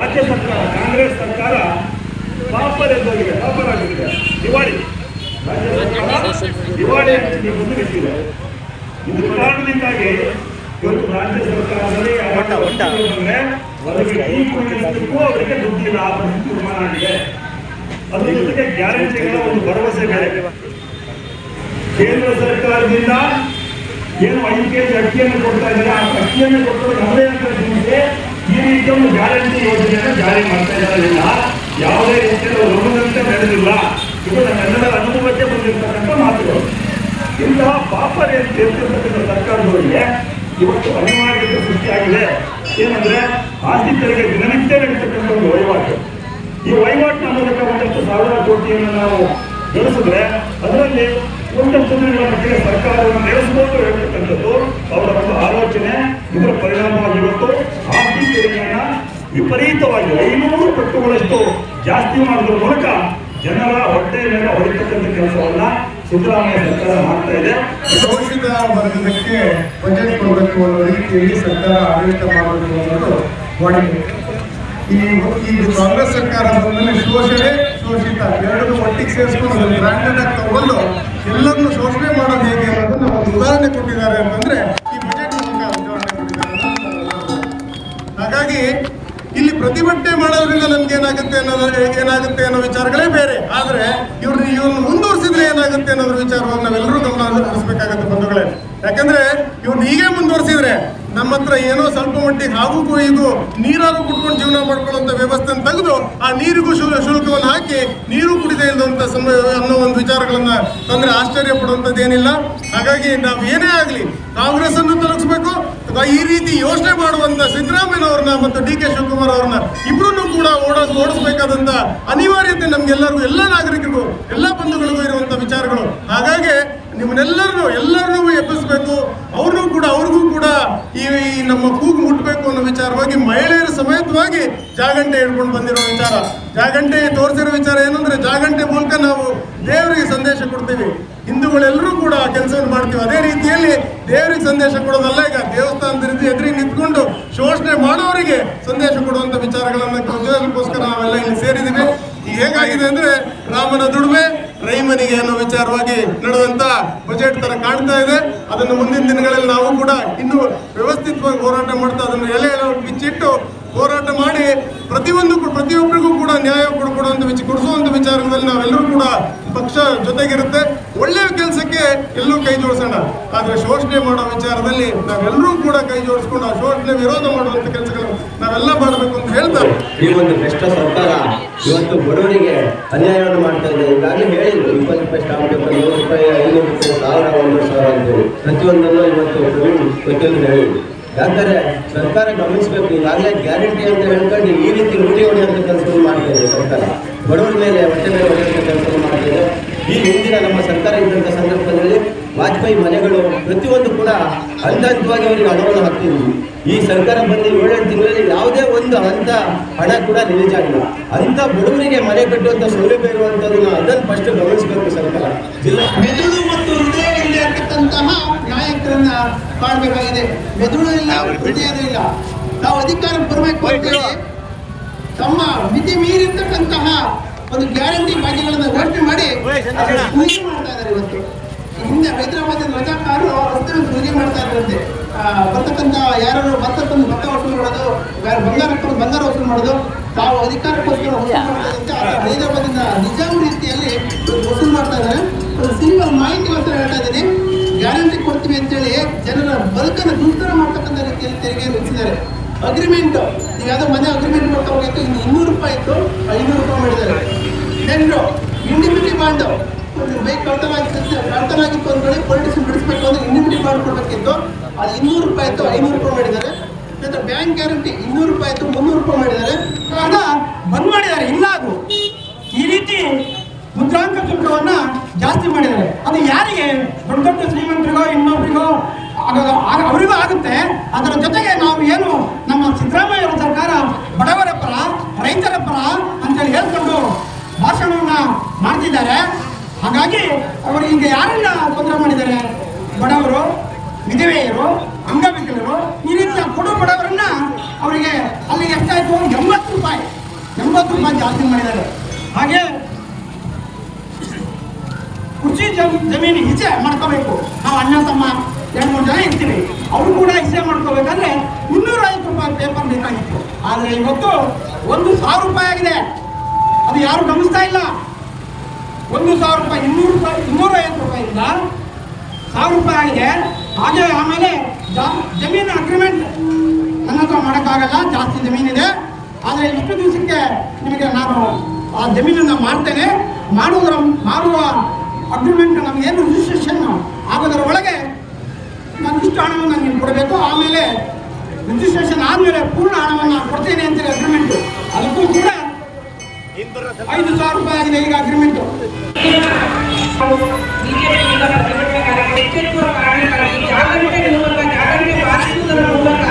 ರಾಜ್ಯ ಸರ್ಕಾರ ಕಾಂಗ್ರೆಸ್ ಸರ್ಕಾರ ಪಾಪರಾಗಿದೆ ದಿವಾಳಿ. ರಾಜ್ಯ ಸರ್ಕಾರ ದಿವಾಳಿ ಅಂಚಿಗೆ ಬಂದು ನಿಂತಿದೆ ಇದು ಕಾರಣದಿಂದಾಗಿ ಇವತ್ತು ರಾಜ್ಯ ಸರ್ಕಾರದಲ್ಲಿ ಅವರಿಗೆ ದುಡ್ಡಿಲ್ಲ ಆ ಪರಿಸ್ಥಿತಿ ನಿರ್ಮಾಣ ಆಗಿದೆ. ಅದ್ರ ಜೊತೆಗೆ ಗ್ಯಾರಂಟಿಗಳ ಒಂದು ಭರವಸೆ ಬೇರೆ. ಕೇಂದ್ರ ಸರ್ಕಾರದಿಂದ ಏನು ಐದು ಕೆ ಜಿ ಅಕ್ಕಿಯನ್ನು ಕೊಡ್ತಾ ಇದ್ದಾರೆ ಆ ಅಕ್ಕಿಯನ್ನು ಕೊಟ್ಟರೆ ನಮ್ಮದೇ ಅಂತ ಈ ರೀತಿಯ ಒಂದು ಗ್ಯಾರಂಟಿ ಯೋಜನೆಯನ್ನು ಜಾರಿ ಮಾಡ್ತಾ ಇರಲಿಲ್ಲ ಯಾವುದೇ ರೀತಿಯ ಗಮನದಂತೆ ನಡೆದಿಲ್ಲ. ಇದು ನಮ್ಮೆಲ್ಲರ ಅನುಭವಕ್ಕೆ ಬಂದಿರತಕ್ಕಂಥ ಮಾತುಗಳು. ಇಂತಹ ಪಾಪರಿ ಅಂತ ಹೇಳ್ತಿರ್ತಕ್ಕಂಥ ಸರ್ಕಾರದವರಿಗೆ ಇವತ್ತು ಅನಿವಾರ್ಯತೆ ಸೃಷ್ಟಿಯಾಗಿದೆ. ಏನಂದ್ರೆ ಆಸ್ತಿ ತೆರಿಗೆ ದಿನನಿತ್ಯ ನಡೀತಕ್ಕಂಥ ಒಂದು ವಹಿವಾಟು. ಈ ವಹಿವಾಟಿನ ಮೂಲಕ ಒಂದಷ್ಟು ಸಾವಿರ ಕೋಟಿಯನ್ನು ನಾವು ಗಳಿಸಿದ್ರೆ ಅದರಲ್ಲಿ ದಿನಗಳ ಮಟ್ಟಿಗೆ ಸರ್ಕಾರವನ್ನು ನಡೆಸಬಹುದು ಹೇಳ್ತಕ್ಕಂಥದ್ದು, ಅವರ ಒಂದು ಆಲೋಚನೆ, ಇದರ ಪರಿಣಾಮವಾಗಿ ಇವತ್ತು ಆಸ್ತಿ ವಿಪರೀತವಾಗಿ ಐನೂರು ಪಟ್ಟುಗಳಷ್ಟು ಜಾಸ್ತಿ ಮಾಡುವ ಮೂಲಕ ಜನರ ಹೊಟ್ಟೆ ಮೇಲೆ ಹೊಡಿತಕ್ಕಂಥ ಕೆಲಸವನ್ನ ಸಿದ್ದರಾಮಯ್ಯ ಸರ್ಕಾರ ಮಾಡ್ತಾ ಇದೆ. ಶೋಷಿತ ವರ್ಗದಕ್ಕೆ ಬಜೆಟ್ ಕೊಡಬೇಕು ಅನ್ನೋ ರೀತಿಯಲ್ಲಿ ಸರ್ಕಾರ ಆಡಳಿತ ಮಾಡಬೇಕು ಅನ್ನೋದು ವಾಡಿಕೆ ಈ ಈ ಕಾಂಗ್ರೆಸ್ ಸರ್ಕಾರ ಬಂದಲ್ಲಿ ಶೋಷಣೆ ಶೋಷಿತ. ಎರಡನ್ನೂ ಒಟ್ಟಿಗೆ ಸೇರಿಸ್ಕೊಂಡು ಆಗಿ ತಗೊಂಡು ಎಲ್ಲರನ್ನು ಶೋಷಣೆ ಮಾಡೋದು ಹೇಗೆ ಅನ್ನೋದನ್ನು ಒಂದು ಉದಾಹರಣೆ ಕೊಟ್ಟಿದ್ದಾರೆ ಅಂತಂದ್ರೆ ಈ ಬಜೆಟ್ ಮೂಲಕ ಉದಾಹರಣೆ ಕೊಟ್ಟಿದ್ದಾರೆ. ಹಾಗಾಗಿ ಇಲ್ಲಿ ಪ್ರತಿಭಟನೆ ಮಾಡೋದ್ರಿಂದ ನಮ್ಗೆ ಏನಾಗುತ್ತೆ ಅನ್ನೋದು, ಏನಾಗುತ್ತೆ ಅನ್ನೋ ವಿಚಾರಗಳೇ ಬೇರೆ. ಆದ್ರೆ ಇವ್ರನ್ನ ಇವ್ರನ್ನ ಮುಂದುವರಿಸಿದ್ರೆ ಏನಾಗುತ್ತೆ ಅನ್ನೋದ್ರ ವಿಚಾರವನ್ನು ನಾವೆಲ್ಲರೂ ಗಮನ ಹರಿಸಬೇಕಾಗುತ್ತೆ ಬಂಧುಗಳೇ. ಯಾಕಂದ್ರೆ ಇವ್ರನ್ನ ಹೀಗೆ ಮುಂದುವರಿಸಿದ್ರೆ ನಮ್ಮ ಹತ್ರ ಏನೋ ಸ್ವಲ್ಪ ಮಟ್ಟಿಗೆ ಹಾಗೂ ಕೊಯ್ದು ನೀರಾರು ಕುಟ್ಕೊಂಡು ಜೀವನ ಮಾಡ್ಕೊಳ್ಳುವಂತ ವ್ಯವಸ್ಥೆಯನ್ನು ತೆಗೆದು ಆ ನೀರಿಗೂ ಶುಲ್, ಶುಲ್ಕವನ್ನು ಹಾಕಿ ನೀರು ಕುಡಿದೇ ಇಲ್ಲದಂತ ಸಮ, ಅನ್ನೋ ಒಂದು ವಿಚಾರಗಳನ್ನ ತಂದ್ರೆ ಆಶ್ಚರ್ಯ ಪಡುವಂಥದ್ದೇನಿಲ್ಲ ಹಾಗಾಗಿ ನಾವು ಏನೇ ಆಗಲಿ ಕಾಂಗ್ರೆಸ್ ಅನ್ನು ತೊಲಗಿಸ್ಬೇಕು ಈ ರೀತಿ ಯೋಚನೆ ಮಾಡುವಂತ ಸಿದ್ದರಾಮಯ್ಯನವ್ರನ್ನ ಮತ್ತು ಡಿ ಕೆ ಶಿವಕುಮಾರ್ ಅವ್ರನ್ನ ಇಬ್ಬರನ್ನು ಕೂಡ ಓಡಿಸ್ ಓಡಿಸ್ಬೇಕಾದಂತ ಅನಿವಾರ್ಯತೆ ನಮಗೆಲ್ಲರಿಗೂ, ಎಲ್ಲ ನಾಗರಿಕರಿಗೂ, ಎಲ್ಲ ಬಂಧುಗಳಿಗೂ ಇರುವಂತ ವಿಚಾರಗಳು. ಹಾಗಾಗಿ ನಿಮ್ಮನ್ನೆಲ್ಲರನ್ನು, ಎಲ್ಲರನ್ನೂ ಎಬ್ಬಿಸ್ಬೇಕು. ಅವ್ರನ್ನೂ ಕೂಡ, ಅವ್ರಿಗೂ ಕೂಡ ಈ ನಮ್ಮ ಕೂಗು ಮುಟ್ಟಬೇಕು ಅನ್ನೋ ವಿಚಾರವಾಗಿ ಮಹಿಳೆಯರ ಸಮೇತವಾಗಿ ಜಾಗಂಟೆ ಹಿಡ್ಕೊಂಡು ಬಂದಿರೋ ವಿಚಾರ. ಜಾಗಂಟೆ ತೋರಿಸಿರೋ ವಿಚಾರ ಏನಂದ್ರೆ, ಜಾಗಂಟೆ ಮೂಲಕ ನಾವು ದೇವರಿಗೆ ಸಂದೇಶ ಕೊಡ್ತೀವಿ. ಹಿಂದೂಗಳೆಲ್ಲರೂ ಕೂಡ ಕೆಲಸವನ್ನು ಮಾಡ್ತೀವಿ. ಅದೇ ರೀತಿಯಲ್ಲಿ ದೇವರಿಗೆ ಸಂದೇಶ ಕೊಡೋದಲ್ಲ, ಈಗ ದೇವಸ್ಥಾನದ ಎದುರಿಗೆ ನಿಂತ್ಕೊಂಡು ಶೋಷಣೆ ಮಾಡೋರಿಗೆ ಸಂದೇಶ ಕೊಡುವಂಥ ವಿಚಾರಗಳನ್ನ ನಾವೆಲ್ಲ ಇಲ್ಲಿ ಸೇರಿದ್ದೀವಿ. ಈಗ ಹೇಗಾಗಿದೆ ಅಂದ್ರೆ, ರಾಮನ ದುಡಿಮೆ ರೈಮನಿಗೆ ಅನ್ನೋ ವಿಚಾರವಾಗಿ ನಡೆದಂತ ಬಜೆಟ್ ತರ ಕಾಣ್ತಾ ಇದೆ. ಅದನ್ನು ಮುಂದಿನ ದಿನಗಳಲ್ಲಿ ನಾವು ಕೂಡ ಇನ್ನೂ ವ್ಯವಸ್ಥಿತವಾಗಿ ಹೋರಾಟ ಮಾಡ್ತಾ ಅದನ್ನು ಎಲೆ ಬಿಚ್ಚಿಟ್ಟು ಹೋರಾಟ ಮಾಡಿ ಪ್ರತಿಯೊಂದು ಪ್ರತಿಯೊಬ್ಬರಿಗೂ ಕೂಡ ನ್ಯಾಯ ಕೊಡುವಂತ ವಿಚ ಕೊಡಿಸುವಂತ ವಿಚಾರದಲ್ಲಿ ನಾವೆಲ್ಲರೂ ಕೂಡ ಪಕ್ಷ ಜೊತೆಗಿರುತ್ತೆ. ಒಳ್ಳೆಯ ಕೆಲಸಕ್ಕೆ ಎಲ್ಲೂ ಕೈ ಜೋಡಿಸೋಣ. ಆದರೆ ಶೋಷಣೆ ಮಾಡೋ ವಿಚಾರದಲ್ಲಿ ನಾವೆಲ್ಲರೂ ಕೂಡ ಕೈ ಜೋಡಿಸ್ಕೊಂಡು ಆ ಶೋಷಣೆ ವಿರೋಧ ಮಾಡುವಂತ ಕೆಲಸಗಳು ನಾವೆಲ್ಲ ಮಾಡಬೇಕು ಅಂತ ಹೇಳ್ತಾರೆ ಈ ಒಂದು ಭ್ರಷ್ಟ ಸರ್ಕಾರ ಇವತ್ತು ಬಡವರಿಗೆ ಅನ್ಯಾಯವನ್ನು ಮಾಡ್ತಾ ಇದೆ ಈಗಾಗಲೇ ಹೇಳಿದ್ರು, ಇಪ್ಪತ್ತು ರೂಪಾಯಿ ಸ್ಟಾಂಪ್ ಪೇಪರ್ ನೂರು ರೂಪಾಯಿ, ಐನೂರು ರೂಪಾಯಿ, ಸಾವಿರ ಒಂದು ಸಾವಿರ ಅಂತೇಳಿ. ಪ್ರತಿಯೊಂದನ್ನು ಇವತ್ತು ಪ್ರವೀಣ್ ಹೇಳಿದ್ರು. ಯಾಕಂದ್ರೆ ಸರ್ಕಾರ ಗಮನಿಸಬೇಕು, ಈಗಾಗಲೇ ಗ್ಯಾರಂಟಿ ಅಂತ ಹೇಳ್ಕೊಂಡು ಈ ರೀತಿ ಲೂಟಿ ಹೊಡೆಯುವಂಥ ಕೆಲಸವನ್ನು ಮಾಡ್ತಾ ಇದೆ ಸರ್ಕಾರ. ಬಡವರ ಮೇಲೆ ಹೊಟ್ಟೆ ಮೇಲೆ ಹೊಡೆಯುವಂಥ ಕೆಲಸವನ್ನು ಮಾಡ್ತಾ ಇದೆ. ಈ ಹಿಂದಿನ ನಮ್ಮ ಸರ್ಕಾರ ಇದ್ದಂಥ ಸಂದರ್ಭದಲ್ಲಿ ವಾಜಪೇಯಿ ಮನೆಗಳು ಪ್ರತಿಯೊಂದು ಕೂಡ ಹಂತ ಹಂತವಾಗಿ ಅವರಿಗೆ ಹಣವನ್ನು ಹಾಕ್ತಿದ್ವಿ. ಈ ಸರ್ಕಾರ ಬಂದು ಏಳೆಂಟು ಯಾವುದೇ ಒಂದು ಹಂತ ಹಣ ಕೂಡ ರಿಲೀಸ್ ಆಗಿಲ್ಲ. ಅಂತ ಬಡವರಿಗೆ ಮನೆ ಕಟ್ಟುವಂತ ಸೌಲಭ್ಯ ಇರುವಂಥದ್ದನ್ನ ಅದನ್ನು ಫಸ್ಟ್ ಗಮನಿಸಬೇಕು ಸರ್ಕಾರ ಜಿಲ್ಲಾ ಮೆದುಳು ಮತ್ತು ಹೃದಯ ಇರತಕ್ಕಂತಹ ನಾಯಕರನ್ನ ಕಾಣಬೇಕಾಗಿದೆ. ಮೆದುಳು ಇಲ್ಲ ಹೃದಯನೂ ಇಲ್ಲ. ನಾವು ಅಧಿಕಾರಕ್ಕೆ ಬರಬೇಕು ಅಂತೇಳಿ ತಮ್ಮ ಮಿತಿ ಮೀರಿರ್ತಕ್ಕಂತಹ ಒಂದು ಗ್ಯಾರಂಟಿ ಬಾಕಿಗಳನ್ನ ಘೋಷಣೆ ಮಾಡಿ ಪೂಜೆ ಮಾಡ್ತಾ ಇದ್ದಾರೆ ಇವತ್ತು. ಹಿಂದೆ ಹೈದರಾಬಾದ್ ರಜಾಕಾರರು ರಸ್ತೆ ಪೂಜೆ ಮಾಡ್ತಾ ಇದ್ರಂತೆ. ಆ, ಬರ್ತಕ್ಕಂಥ ಯಾರು ಭತ್ತ ತಂದು ಭತ್ತ ಒಟ್ಟು ಮಾಡೋದು ಯಾರು ಬಂಗಾರ ಹಾಕೊಂಡು ಬಂಗಾರ ವಸೂಲು ಮಾಡೋದು? ತಾವು ಅಧಿಕಾರಕ್ಕೋಸ್ಕರ ಹೈದರಾಬಾದಿಂದ ಹೈದರಾಬಾದಿನ ನಿಜಾಮ್ ರೀತಿಯಲ್ಲಿ ವಸೂಲು ಮಾಡ್ತಾ ಇದ್ದಾರೆ? ಸಿನಿಮಾ ಮಾಹಿತಿ ಮಾಹಿತಿಗೋಸ್ಕರ ಹೇಳ್ತಾ ಇದ್ದೀನಿ. ಗ್ಯಾರಂಟಿ ಕೊಡ್ತೀವಿ ಅಂತೇಳಿ ಜನರ ಬದುಕನ್ನು ದುಸ್ತರ ಮಾಡ್ತಕ್ಕಂಥ ರೀತಿಯಲ್ಲಿ ತೆರಿಗೆ ಹೆಚ್ಚಿದ್ದಾರೆ ಅಗ್ರಿಮೆಂಟ್ ನೀವು ಯಾವುದೋ ಮನೆ ಅಗ್ರಿಮೆಂಟ್ ಮಾಡ್ತಾ ಹೋಗಿತ್ತು ಇನ್ನು ಇನ್ನೂರು ರೂಪಾಯಿ ಇತ್ತು ಐನೂರು ರೂಪಾಯಿ ಮಾಡಿದ್ದಾರೆ. ಜನರು ಇಂಡಿಮಿಟಿ ಬಾಂಡ್ ಬೈಕ್ ಕಳ್ತವಾಗಿ ಕಳ್ತನಾಗಿತ್ತು ಅಂದ್ಕೊಳ್ಳಿ ಪೊಲಿಟಿಷನ್ ಬಿಡಿಸ್ಬೇಕು ಅಂದ್ರೆ ಇಂಡಿಮಿಟಿ ಬಾಂಡ್ ಕೊಡಬೇಕಿತ್ತು. ಅದು ಇನ್ನೂರು ರೂಪಾಯಿ ಇತ್ತು ಐನೂರು ರೂಪಾಯಿ ಮಾಡಿದ್ದಾರೆ. ಬ್ಯಾಂಕ್ ಗ್ಯಾರಂಟಿ ಇನ್ನೂರು ರೂಪಾಯಿ ಆಯ್ತು, ಮುನ್ನೂರು ರೂಪಾಯಿ ಮಾಡಿದ್ದಾರೆ. ಹಣ ಬಂದ್ ಮಾಡಿದ್ದಾರೆ, ಇಲ್ಲ ಅದು. ಈ ರೀತಿ ಮುದ್ರಾಂಕ ಶುಲ್ಕವನ್ನ ಜಾಸ್ತಿ ಮಾಡಿದ್ದಾರೆ. ಅದು ಯಾರಿಗೆ? ದೊಡ್ಡ ದೊಡ್ಡ ಶ್ರೀಮಂತರಿಗೋ ಇನ್ನೊಬ್ಬರಿಗೋ ಅವರಿಗೂ ಆಗುತ್ತೆ. ಅದರ ಜೊತೆಗೆ ನಾವು ಏನು ನಮ್ಮ ಸಿದ್ದರಾಮಯ್ಯ ಸರ್ಕಾರ ಬಡವರ ಪರ, ರೈತರ ಪರ ಅಂತೇಳಿ ಹೇಳ್ಕೊಂಡು ಭಾಷಣವನ್ನ ಮಾಡ್ತಿದ್ದಾರೆ. ಹಾಗಾಗಿ ಅವರು ಈಗ ಯಾರನ್ನ ತೊಂದರೆ ಮಾಡಿದ್ದಾರೆ? ಬಡವರು, ವಿಧವೆಯರು ಕೊಡು ಬಡವರನ್ನ ಅವರಿಗೆ ಅಲ್ಲಿ ಎಷ್ಟಾಯ್ತು ಎಂಬತ್ತು ರೂಪಾಯಿ. ಎಂಬತ್ತು ರೂಪಾಯಿ ಜಾಸ್ತಿ ಮಾಡಿದ್ದಾರೆ. ಹಾಗೆ ಕೃಷಿ ಜಮ್- ಜಮೀನು ಹಿಸೆ ಮಾಡ್ಕೋಬೇಕು. ನಾವು ಅಣ್ಣ, ತಮ್ಮ ಎರಡು ಮೂರು ಜನ ಇರ್ತೀವಿ. ಅವರು ಕೂಡ ಹಿಸೆ ಮಾಡ್ಕೋಬೇಕಂದ್ರೆ ಇನ್ನೂರ ಐವತ್ತು ರೂಪಾಯಿ ಪೇಪರ್ ಬೇಕಾಗಿತ್ತು. ಆದರೆ ಇವತ್ತು ಒಂದು ಸಾವಿರ ರೂಪಾಯಿ ಆಗಿದೆ. ಅದು ಯಾರು ಗಮನಿಸ್ತಾ ಇಲ್ಲ. ಒಂದು ಸಾವಿರ ರೂಪಾಯಿ, ಇನ್ನೂರು ರೂಪಾಯಿ, ಇನ್ನೂರ ಐವತ್ತು ರೂಪಾಯಿಂದ ಸಾವಿರ ರೂಪಾಯಿ ಆಗಿದೆ. ಹಾಗೆ ಆಮೇಲೆ ಜಮೀನು ಅಗ್ರಿಮೆಂಟ್ ನನ್ನ ಹತ್ರ ಮಾಡೋಕ್ಕಾಗಲ್ಲ, ಜಾಸ್ತಿ ಜಮೀನಿದೆ. ಆದರೆ ಇಷ್ಟು ದಿವಸಕ್ಕೆ ನಿಮಗೆ ನಾನು ಆ ಜಮೀನನ್ನು ಮಾಡ್ತೇನೆ. ಮಾಡುವುದರ, ಮಾಡುವ ಅಗ್ರಿಮೆಂಟ್ ನಮಗೇನು ರಿಜಿಸ್ಟ್ರೇಷನ್ ಆಗೋದರ ಒಳಗೆ ನಾನು ಇಷ್ಟು ಹಣವನ್ನು ನೀವು ಕೊಡಬೇಕು. ಆಮೇಲೆ ರಿಜಿಸ್ಟ್ರೇಷನ್ ಆದಮೇಲೆ ಪೂರ್ಣ ಹಣವನ್ನು ಕೊಡ್ತೇನೆ ಅಂತೇಳಿ ಅಗ್ರಿಮೆಂಟ್ ಅದಕ್ಕೂ ಕೂಡ ಐದು ಸಾವಿರ ರೂಪಾಯಿ ಆಗಿದೆ ಈಗ ಅಗ್ರಿಮೆಂಟು ಬಿಜೆಪಿ ಈಗ ಪ್ರತಿಭಟನೆ ಕಾರ್ಯಕ್ರಮ ಎಚ್ಚೆತ್ತುವ ಕಾರಣಕ್ಕಾಗಿ ಜಾಗೃತಿ ಮೂಲಕ